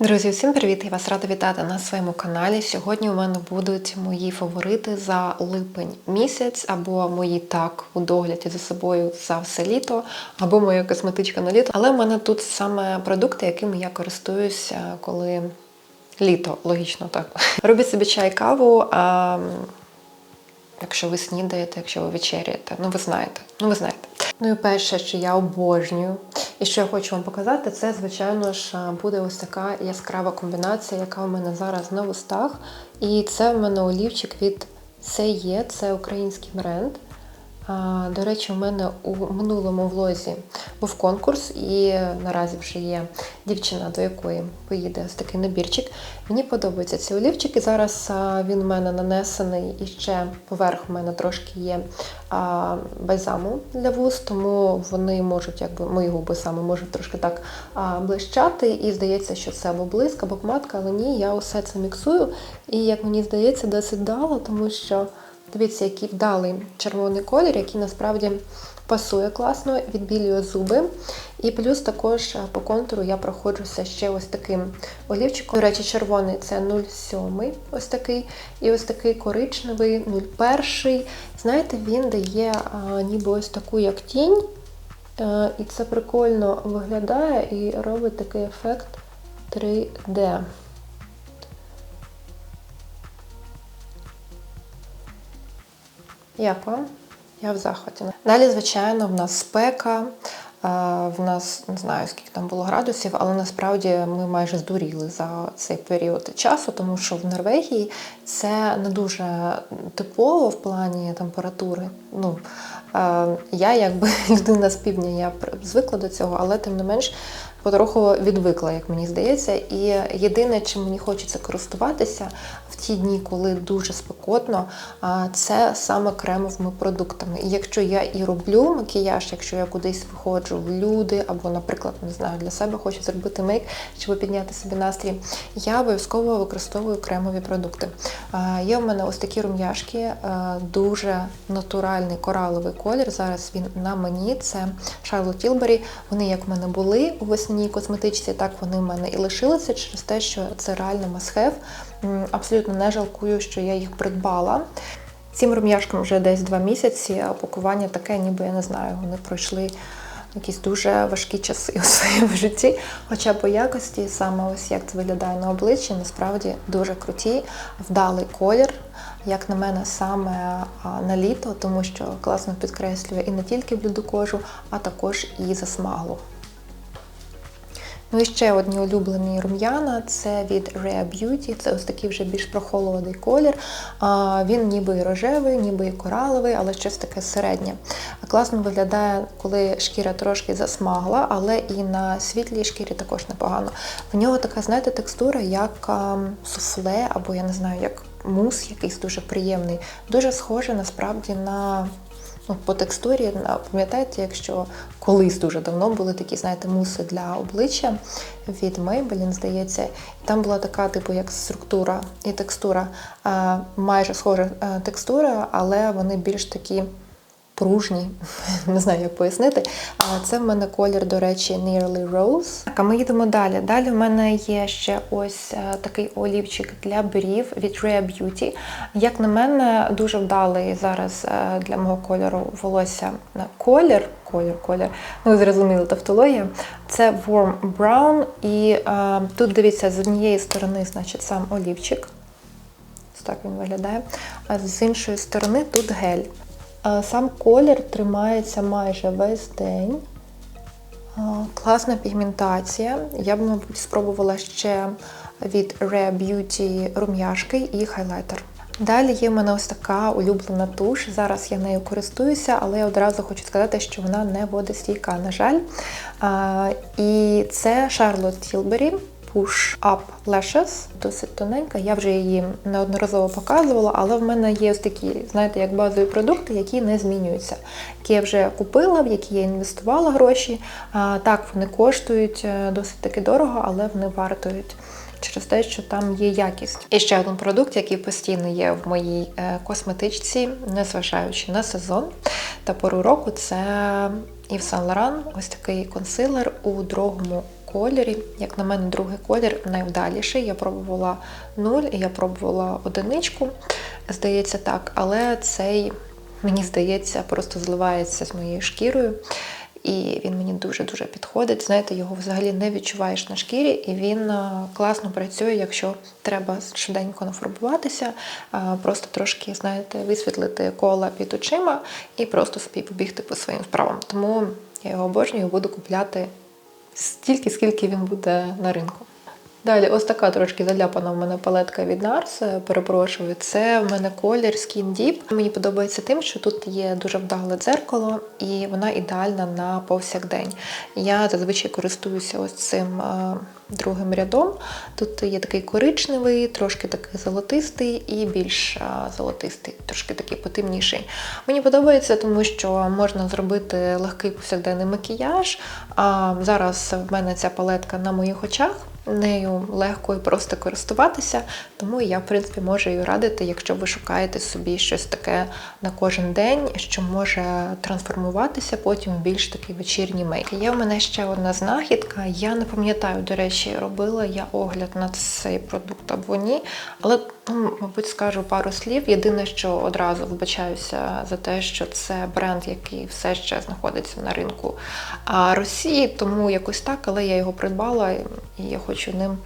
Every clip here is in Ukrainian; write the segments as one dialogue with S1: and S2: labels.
S1: Друзі, всім привіт! Я вас рада вітати на своєму каналі. Сьогодні у мене будуть мої фаворити за липень місяць, або мої так у догляді за собою за все літо, або моя косметичка на літо. Але в мене тут саме продукти, якими я користуюся, коли літо, логічно так. Робіть собі чай, каву. А... Якщо ви снідаєте, якщо ви вечеряєте, ну ви знаєте, ну ви знаєте. Ну і перше, що я обожнюю, і що я хочу вам показати, це, звичайно ж, буде ось така яскрава комбінація, яка у мене зараз на вустах. І це в мене олівчик від CE, це український бренд. До речі, у мене у минулому влозі був конкурс, і наразі вже є дівчина, до якої поїде ось такий набірчик. Мені подобаються ці олівчики. Зараз він у мене нанесений і ще поверх у мене трошки є бальзаму для вуст, тому вони можуть, якби мої губи саме можуть трошки так блищати. І здається, що це або блиск, або помадка, але ні, я усе це міксую. І як мені здається, досить дало, тому що. Дивіться, який вдалий червоний колір, який насправді пасує класно, відбілює зуби. І плюс також по контуру я проходжуся ще ось таким олівчиком. До речі, червоний це 0,7, ось такий. І ось такий коричневий, 0,1. Знаєте, він дає а, ніби ось таку як тінь. А, і це прикольно виглядає і робить такий ефект 3D. Як вам? Я в захваті. Далі, звичайно, в нас спека. В нас не знаю, скільки там було градусів, але насправді ми майже здуріли за цей період часу, тому що в Норвегії це не дуже типово в плані температури. Ну, Я, якби людина з півдня, я звикла до цього, але тим не менш потроху відвикла, як мені здається. І єдине, чим мені хочеться користуватися в ті дні, коли дуже спекотно, це саме кремовими продуктами. І якщо я і роблю макіяж, якщо я кудись виходжу в люди, або, наприклад, не знаю, для себе хочу зробити мейк, щоб підняти собі настрій, я обов'язково використовую кремові продукти. Є в мене ось такі рум'яшки, дуже натуральний кораловий колір. Зараз він на мені. Це Charlotte Tilbury. Вони як в мене були у весняній косметичці, так вони в мене і лишилися через те, що це реально масхев. Абсолютно не жалкую, що я їх придбала. Цим рум'яшкам вже десь два місяці, а пакування таке, ніби я не знаю, вони пройшли якісь дуже важкі часи у своєму житті. Хоча по якості, саме ось як це виглядає на обличчі, насправді дуже круті, вдалий колір. Як на мене, саме на літо, тому що класно підкреслює і не тільки блюду кожу, а також і засмаглу. Ну і ще одні улюблені рум'яна це від Rare Beauty, це ось такий вже більш прохолодий колір. Він ніби і рожевий, ніби і кораловий, але щось таке середнє. Класно виглядає, коли шкіра трошки засмагла, але і на світлій шкірі також непогано. В нього така, знаєте, текстура, як суфле, або я не знаю, як мус якийсь дуже приємний. Дуже схоже насправді на По текстурі, пам'ятаєте, якщо колись дуже давно були такі, знаєте, муси для обличчя від Maybelline, здається, і там була така, типу, як структура і текстура, майже схожа е, текстура, але вони більш такі пружні, не знаю, як пояснити. Це в мене колір, до речі, Nearly Rose. Так, а ми їдемо далі. Далі в мене є ще ось е, такий олівчик для брів від Rare Beauty. Як на мене, дуже вдалий зараз е, для мого кольору волосся колір. Колір, колір, ну зрозуміло, тавтологія. Це Warm Brown. І е, тут дивіться, з однієї сторони, значить, сам олівчик. Ось так він виглядає. А з іншої сторони тут гель. Сам колір тримається майже весь день. Класна пігментація. Я б, спробувала ще від Rare Beauty рум'яшки і хайлайтер. Далі є в мене ось така улюблена туш. Зараз я нею користуюся, але я одразу хочу сказати, що вона не водостійка, на жаль. І це Charlotte Tilbury. Push Up Lashes, досить тоненька. Я вже її неодноразово показувала, але в мене є ось такі, знаєте, як базові продукти, які не змінюються, які я вже купила, в які я інвестувала гроші. Так, вони коштують е, досить таки дорого, але вони вартують. Через те, що там є якість. І ще один продукт, який постійно є в моїй е, косметичці, незважаючи на сезон та пору року, це Yves Saint Laurent, ось такий консилер у другому кольорі. Як на мене, другий колір найвдаліший. Я пробувала нуль, і я пробувала одиничку, здається так, але цей, мені здається, просто зливається з моєю шкірою. І він мені дуже-дуже підходить. Знаєте, його взагалі не відчуваєш на шкірі, і він класно працює, якщо треба швиденько нафарбуватися, просто трошки, знаєте, висвітлити кола під очима і просто собі побігти по своїм справам. Тому я його обожнюю буду купляти стільки, скільки він буде на ринку. Далі, ось така трошки заляпана в мене палетка від NARS, перепрошую. Це в мене колір Skin Deep. Мені подобається тим, що тут є дуже вдале дзеркало, і вона ідеальна на повсякдень. Я зазвичай користуюся ось цим е, другим рядом. Тут є такий коричневий, трошки такий золотистий і більш золотистий, трошки такий потемніший. Мені подобається, тому що можна зробити легкий повсякденний макіяж. А зараз в мене ця палетка на моїх очах нею легко і просто користуватися, тому я, в принципі, можу її радити, якщо ви шукаєте собі щось таке на кожен день, що може трансформуватися потім в більш такий вечірній мейк. Є в мене ще одна знахідка. Я не пам'ятаю, до речі, робила я огляд на цей продукт або ні, але, ну, мабуть, скажу пару слів. Єдине, що одразу вбачаюся за те, що це бренд, який все ще знаходиться на ринку Росії, тому якось так, але я його придбала і я хочу хочу ним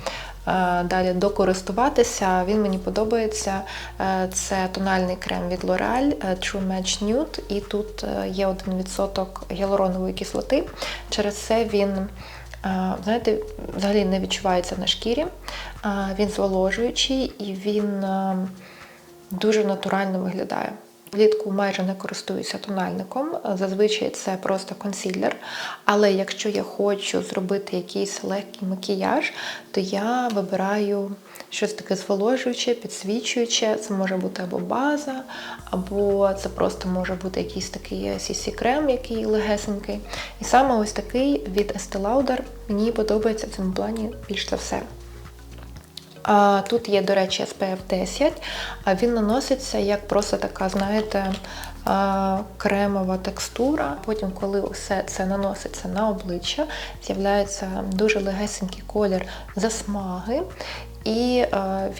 S1: е, далі докористуватися. Він мені подобається. Е, це тональний крем від L'Oreal е, True Match Nude, і тут є 1% гіалуронової кислоти. Через це він. Знаєте, взагалі не відчувається на шкірі, він зволожуючий і він дуже натурально виглядає. Влітку майже не користуюся тональником, зазвичай це просто консілер. Але якщо я хочу зробити якийсь легкий макіяж, то я вибираю щось таке зволожуюче, підсвічуюче. Це може бути або база, або це просто може бути якийсь такий cc крем який легесенький. І саме ось такий від Estee Lauder мені подобається в цьому плані більш за все. Тут є, до речі, SPF 10, а він наноситься як просто така, знаєте, кремова текстура. Потім, коли все це наноситься на обличчя, з'являється дуже легесенький колір засмаги. І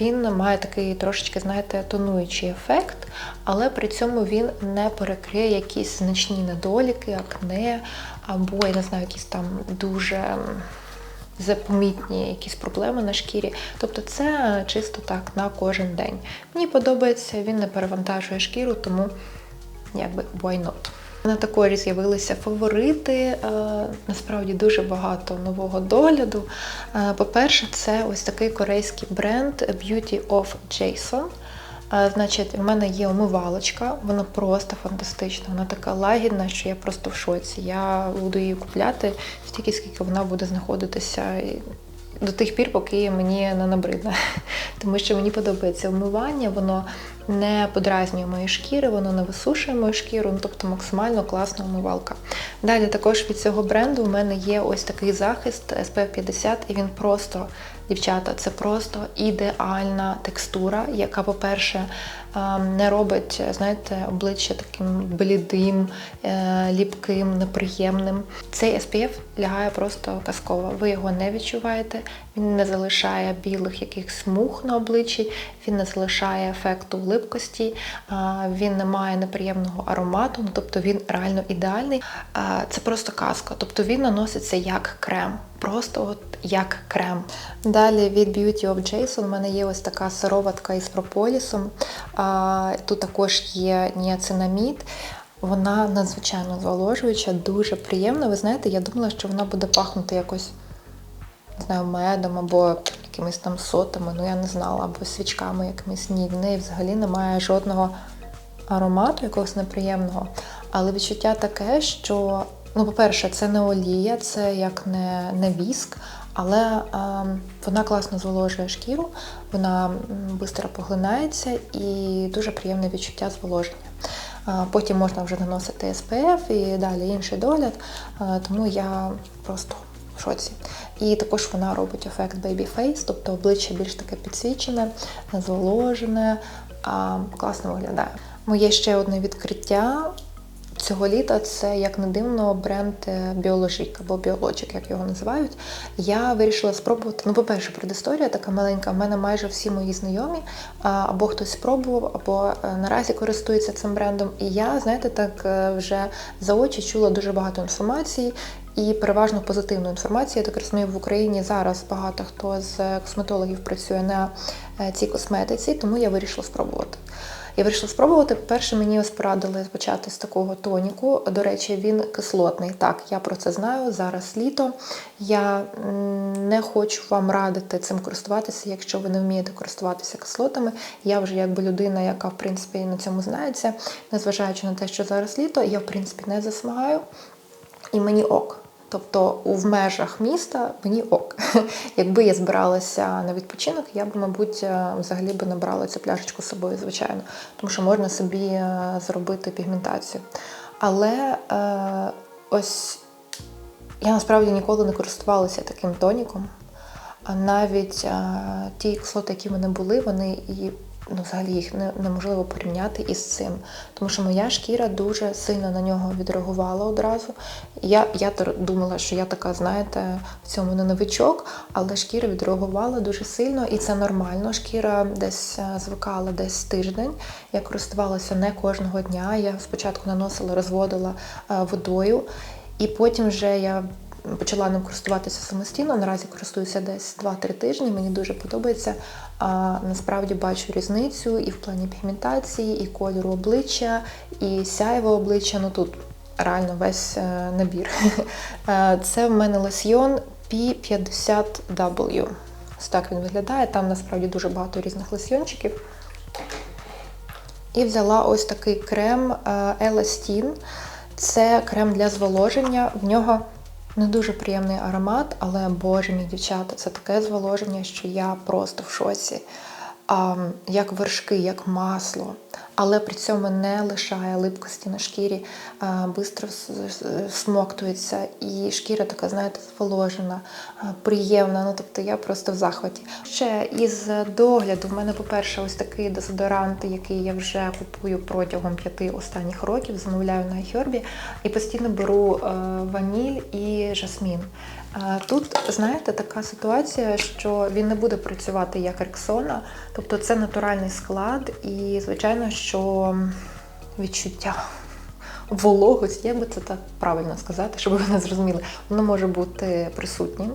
S1: він має такий трошечки, знаєте, тонуючий ефект, але при цьому він не перекриє якісь значні недоліки, акне, або, я не знаю, якісь там дуже запомітні якісь проблеми на шкірі. Тобто це чисто так на кожен день. Мені подобається, він не перевантажує шкіру, тому якби why not. У мене також з'явилися фаворити, е, насправді дуже багато нового догляду. Е, по-перше, це ось такий корейський бренд Beauty of Jason. Значить, в мене є омивалочка, вона просто фантастична, вона така лагідна, що я просто в шоці. Я буду її купляти стільки, скільки вона буде знаходитися до тих пір, поки мені не набридне. Тому що мені подобається вмивання, воно не подразнює мої шкіри, воно не висушує мою шкіру, ну, тобто максимально класна умивалка. Далі також від цього бренду у мене є ось такий захист SPF 50, і він просто Дівчата, це просто ідеальна текстура, яка, по-перше, ем, не робить, знаєте, обличчя таким блідим, е, ліпким, неприємним. Цей SPF лягає просто казково. Ви його не відчуваєте, він не залишає білих якихось смуг на обличчі, він не залишає ефекту липкості, він не має неприємного аромату, ну, тобто він реально ідеальний. Це просто казка, тобто він наноситься як крем. Просто от як крем. Далі від Beauty of Jason у мене є ось така сироватка із прополісом. Тут також є ніацинамід. Вона надзвичайно зволожуюча, дуже приємна. Ви знаєте, я думала, що вона буде пахнути якось не знаю, медом або якимись там сотами, ну я не знала, або свічками якимись. Ні, в неї взагалі немає жодного аромату, якогось неприємного. Але відчуття таке, що, ну, по-перше, це не олія, це як не не віск, але е, вона класно зволожує шкіру, вона швидко поглинається і дуже приємне відчуття зволоження. Потім можна вже наносити SPF і далі інший догляд, тому я просто в шоці. І також вона робить ефект baby face, тобто обличчя більш таке підсвічене, зволожене, класно виглядає. Моє ще одне відкриття. Цього літа це, як не дивно, бренд Біоложік або Біологік, як його називають. Я вирішила спробувати. Ну, по-перше, предісторія така маленька. У мене майже всі мої знайомі, або хтось спробував, або е, наразі користується цим брендом. І я, знаєте, так е, вже за очі чула дуже багато інформації. І переважно позитивну інформацію. Я так розумію, в Україні зараз багато хто з косметологів працює на е, цій косметиці, тому я вирішила спробувати. Я вирішила спробувати. Перше, мені ось порадили почати з такого тоніку. До речі, він кислотний. Так, я про це знаю. Зараз літо. Я не хочу вам радити цим користуватися, якщо ви не вмієте користуватися кислотами. Я вже якби людина, яка в принципі на цьому знається, незважаючи на те, що зараз літо, я в принципі не засмагаю. І мені ок. Тобто в межах міста мені ок. Якби я збиралася на відпочинок, я б, мабуть, е, взагалі би набрала цю пляшечку з собою, звичайно, тому що можна собі е, зробити пігментацію. Але е, ось я насправді ніколи не користувалася таким тоніком. Навіть е, ті кислоти, які в мене були, вони і ну, взагалі їх не, неможливо порівняти із цим. Тому що моя шкіра дуже сильно на нього відреагувала одразу. Я я думала, що я така, знаєте, в цьому не новичок, але шкіра відреагувала дуже сильно, і це нормально. Шкіра десь е, звикала десь тиждень. Я користувалася не кожного дня. Я спочатку наносила, розводила е, водою, і потім вже я почала ним користуватися самостійно. Наразі користуюся десь 2-3 тижні. Мені дуже подобається. А насправді бачу різницю і в плані пігментації, і кольору обличчя, і сяєво обличчя. Ну тут реально весь е, набір. Е, це в мене лосьйон P50W. Ось так він виглядає. Там насправді дуже багато різних лосьйончиків. І взяла ось такий крем Еластін. Це крем для зволоження. В нього не дуже приємний аромат, але боже мій дівчата, це таке зволоження, що я просто в шоці. Як вершки, як масло але при цьому не лишає липкості на шкірі, швидко смоктується, і шкіра така, знаєте, зволожена, приємна. Ну, тобто я просто в захваті. Ще із догляду в мене, по-перше, ось такий дезодорант, який я вже купую протягом п'яти останніх років, замовляю на iHerb, і постійно беру е, ваніль і жасмін. Тут, знаєте, така ситуація, що він не буде працювати як рексона, тобто це натуральний склад, і, звичайно, що відчуття вологості, як би це так правильно сказати, щоб ви не зрозуміли, воно може бути присутнім.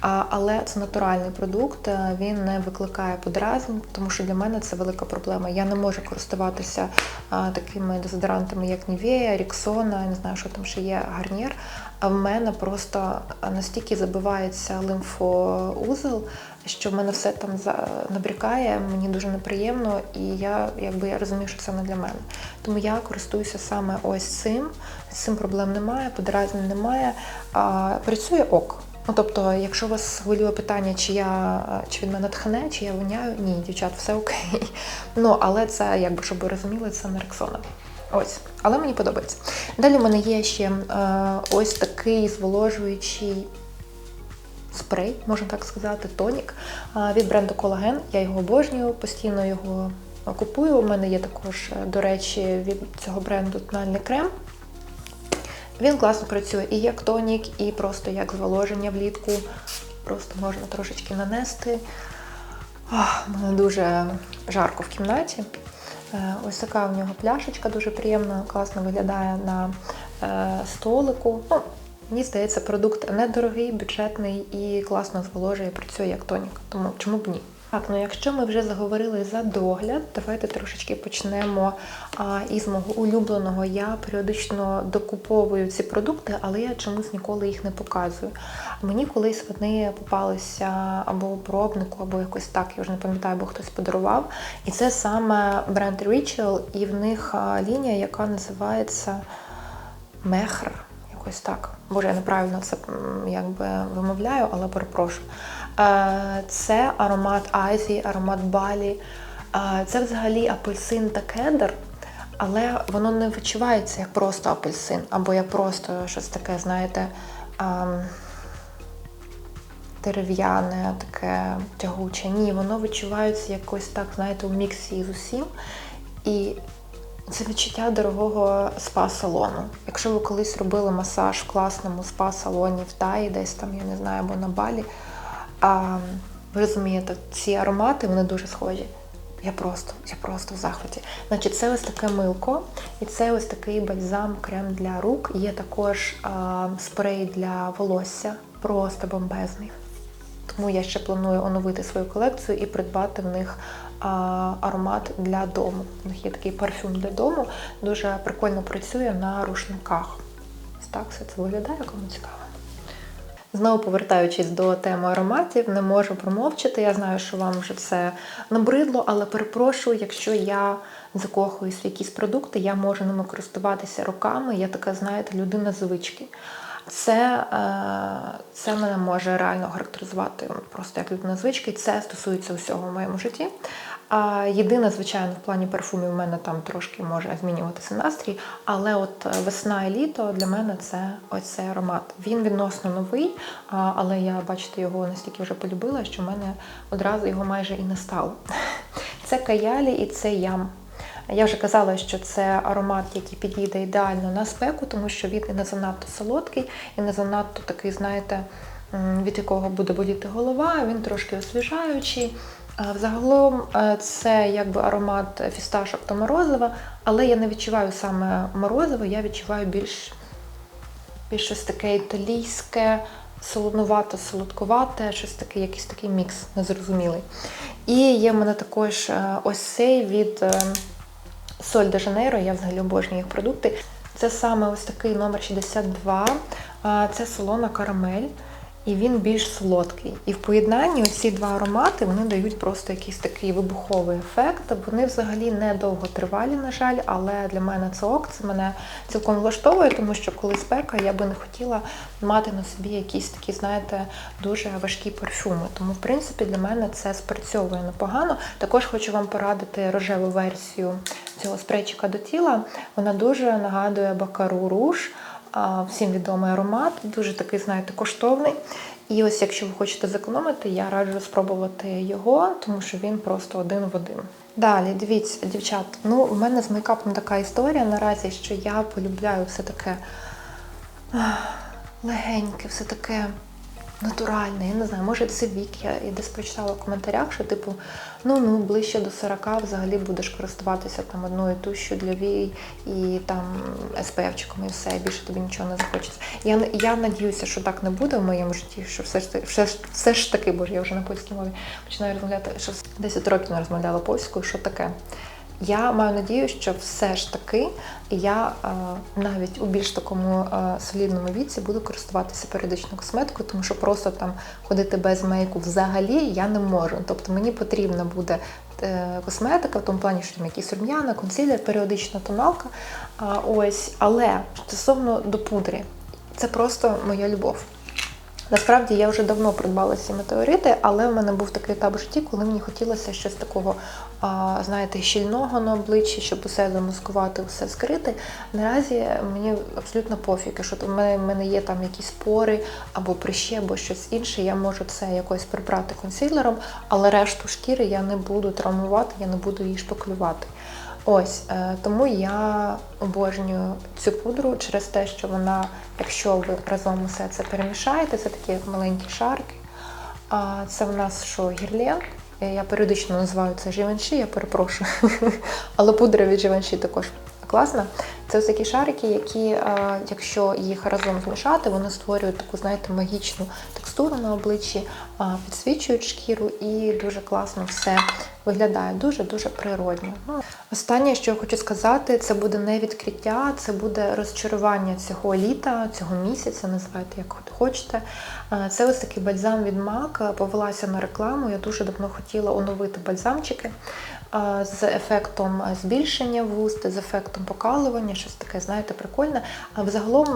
S1: Але це натуральний продукт, він не викликає подразнь, тому що для мене це велика проблема. Я не можу користуватися такими дезодорантами, як Nivea, Rexona, не знаю, що там ще є гарнір. А в мене просто настільки забивається лимфоузел, що в мене все там набрікає, мені дуже неприємно, і я якби я розумію, що це не для мене. Тому я користуюся саме ось цим. З цим проблем немає, подразнень немає. А, Працює ок. Ну, тобто, якщо вас хвилює питання, чи я чи від мене тхне, чи я воняю, ні, дівчат, все окей. Ну, але це, якби щоб ви розуміли, це не рексона. Ось, але мені подобається. Далі в мене є ще е, ось такий зволожуючий спрей, можна так сказати, тонік е, від бренду Колаген. Я його обожнюю, постійно його купую. У мене є також, е, до речі, від цього бренду тональний крем. Він класно працює і як тонік, і просто як зволоження влітку. Просто можна трошечки нанести. Мене дуже жарко в кімнаті. Е, ось така у нього пляшечка, дуже приємна, класно виглядає на е, столику. Ну, Мені здається, продукт недорогий, бюджетний і класно зволожує, працює як тонік. Тому чому б ні? Так, ну якщо ми вже заговорили за догляд, давайте трошечки почнемо а, із мого улюбленого. Я періодично докуповую ці продукти, але я чомусь ніколи їх не показую. Мені колись вони попалися або у пробнику, або якось так, я вже не пам'ятаю, бо хтось подарував. І це саме бренд Ritual, і в них лінія, яка називається Мехр. Якось так. Боже, я неправильно це якби вимовляю, але перепрошую. Е, це аромат Азії, аромат Балі. Е, це взагалі апельсин та кедр, але воно не відчувається як просто апельсин, або як просто щось таке, знаєте, ем, дерев'яне, таке тягуче. Ні, воно відчувається якось так, знаєте, у міксі з усім. І Це відчуття дорогого спа-салону. Якщо ви колись робили масаж в класному спа-салоні в Таї, десь там, я не знаю, або на Балі, а, ви розумієте, ці аромати вони дуже схожі. Я просто, я просто в захваті. Значить, це ось таке милко, і це ось такий бальзам, крем для рук. Є також а, спрей для волосся, просто бомбезний. Тому я ще планую оновити свою колекцію і придбати в них а, аромат для дому. У них є такий парфюм для дому, дуже прикольно працює на рушниках. Ось так все це виглядає, кому цікаво. Знову повертаючись до теми ароматів, не можу промовчати. Я знаю, що вам вже це набридло, але перепрошую, якщо я закохуюсь в якісь продукти, я можу ними користуватися роками. Я така, знаєте, людина звички. Це, е, це мене може реально характеризувати просто як людина звички. Це стосується усього в моєму житті. А єдине, звичайно, в плані парфумів у мене там трошки може змінюватися настрій, але от е, весна і літо для мене це ось цей аромат. Він відносно новий, але я, бачите, його настільки вже полюбила, що в мене одразу його майже і не стало. Це каялі і це ям. Я вже казала, що це аромат, який підійде ідеально на спеку, тому що він і не занадто солодкий, і не занадто такий, знаєте, від якого буде боліти голова, він трошки освіжаючий. Взагалом е, це якби аромат фісташок та морозива, але я не відчуваю саме морозиво, я відчуваю більш, більш щось таке італійське, солонувато, солодкувате, щось таке, якийсь такий мікс незрозумілий. І є в мене також е, ось цей від е, Соль де Жанейро, я взагалі обожнюю їх продукти. Це саме ось такий номер 62. Це солона карамель, і він більш солодкий. І в поєднанні ці два аромати вони дають просто якийсь такий вибуховий ефект. Вони взагалі не довго тривалі, на жаль, але для мене це ок, це мене цілком влаштовує, тому що коли спека, я би не хотіла мати на собі якісь такі, знаєте, дуже важкі парфюми. Тому, в принципі, для мене це спрацьовує непогано. Також хочу вам порадити рожеву версію цього спрейчика до тіла. Вона дуже нагадує Бакару Руж. Всім відомий аромат, дуже такий, знаєте, коштовний. І ось, якщо ви хочете зекономити, я раджу спробувати його, тому що він просто один в один. Далі, дивіться, дівчат, ну в мене з мейкапом така історія наразі, що я полюбляю все таке легеньке, все таке натуральне. Я не знаю, може це вік. Я і десь прочитала в коментарях, що типу, ну ну ближче до 40 взагалі будеш користуватися там одною тушю для вій і там SPF-чиком і все, і більше тобі нічого не захочеться. Я я надіюся, що так не буде в моєму житті, що все ж все, все ж таки, боже, я вже на польській мові починаю розмовляти, що 10 років не розмовляла польською, що таке. Я маю надію, що все ж таки я е, навіть у більш такому е, солідному віці буду користуватися періодичною косметикою, тому що просто там ходити без мейку взагалі я не можу. Тобто мені потрібна буде е, косметика, в тому плані, що там якісь рум'яна, консилер, періодична тоналка. Ось, але стосовно до пудри, це просто моя любов. Насправді я вже давно придбала ці метеорити, але в мене був такий етап в житті, коли мені хотілося щось такого, знаєте, щільного на обличчі, щоб усе замаскувати, усе скрити. Наразі мені абсолютно пофіг, що в мене, є там якісь пори або прищі, або щось інше. Я можу це якось прибрати консилером, але решту шкіри я не буду травмувати, я не буду її шпаклювати. Ось е, тому я обожнюю цю пудру через те, що вона, якщо ви разом усе це перемішаєте, це такі як маленькі шарки. А це в нас що гірлен. Я періодично називаю це Givenchy, я перепрошую. Але пудра від Givenchy також класна. Це ось такі шарики, які, е, якщо їх разом змішати, вони створюють таку, знаєте, магічну текстуру на обличчі, е, підсвічують шкіру і дуже класно все виглядає. Дуже-дуже природньо. Ну, Останнє, що я хочу сказати, це буде не відкриття, це буде розчарування цього літа, цього місяця, називайте як хочете. Е, Це ось такий бальзам від MAC, повелася на рекламу. Я дуже давно хотіла оновити бальзамчики з ефектом збільшення вуст, з ефектом покалування, щось таке, знаєте, прикольне. А взагалом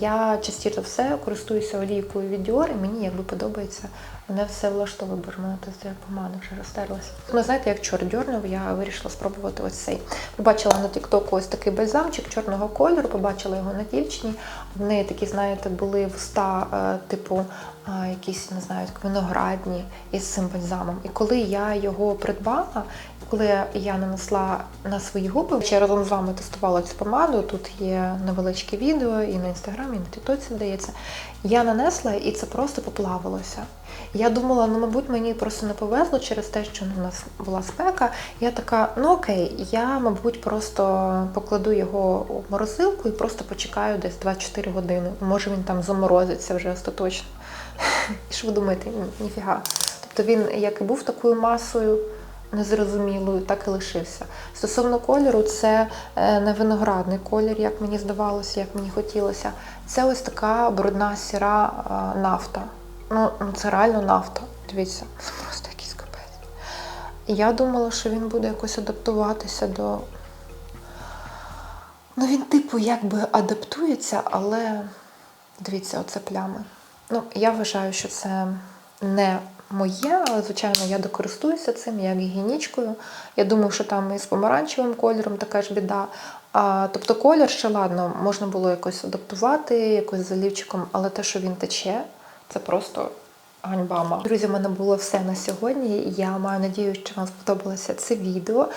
S1: я частіше все користуюся олійкою від Dior, і мені якби подобається. Мене все влаштовує, бо мене тут помада вже розтерлася. Ну, знаєте, як чорт дьорнув, я вирішила спробувати ось цей. Побачила на Тіктоку ось такий бальзамчик чорного кольору, побачила його на дівчині. В неї такі, знаєте, були вуста, е, типу, якісь, не знаю, виноградні із цим бальзамом. І коли я його придбала, Коли я нанесла на свої губи, ще разом з вами тестувала цю помаду. Тут є невеличке відео і на інстаграмі, і на Тіктоці здається. Я нанесла і це просто поплавилося. Я думала, ну мабуть, мені просто не повезло через те, що у нас була спека. Я така, ну окей, я, мабуть, просто покладу його у морозилку і просто почекаю десь 24 години. Може він там заморозиться вже остаточно. І що ви думаєте? Ніфіга. Тобто він як і був такою масою незрозумілою, так і лишився. Стосовно кольору, це е, не виноградний колір, як мені здавалося, як мені хотілося. Це ось така брудна сіра е, нафта. Ну, ну, це реально нафта. Дивіться, це просто якийсь капець. Я думала, що він буде якось адаптуватися до. Ну, він, типу, якби адаптується, але дивіться, оце плями. Ну, я вважаю, що це не моє, але, звичайно, я докористуюся цим як гігієнічкою. Я думаю, що там і з помаранчевим кольором така ж біда. А, тобто колір ще ладно, можна було якось адаптувати, якось залівчиком, але те, що він тече, це просто ганьба. Друзі, в мене було все на сьогодні. Я маю надію, що вам сподобалося це відео.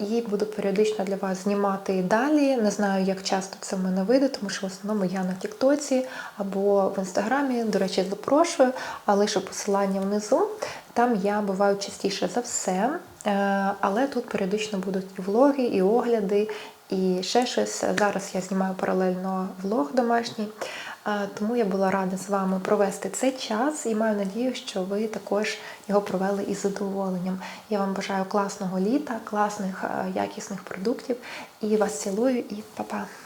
S1: І буду періодично для вас знімати і далі. Не знаю, як часто це в мене вийде, тому що в основному я на Тіктоці або в інстаграмі. До речі, запрошую, а лише посилання внизу. Там я буваю частіше за все. Е, Але тут періодично будуть і влоги, і огляди, і ще щось. Зараз я знімаю паралельно влог домашній. Тому я була рада з вами провести цей час і маю надію, що ви також його провели із задоволенням. Я вам бажаю класного літа, класних е, якісних продуктів і вас цілую і па-па!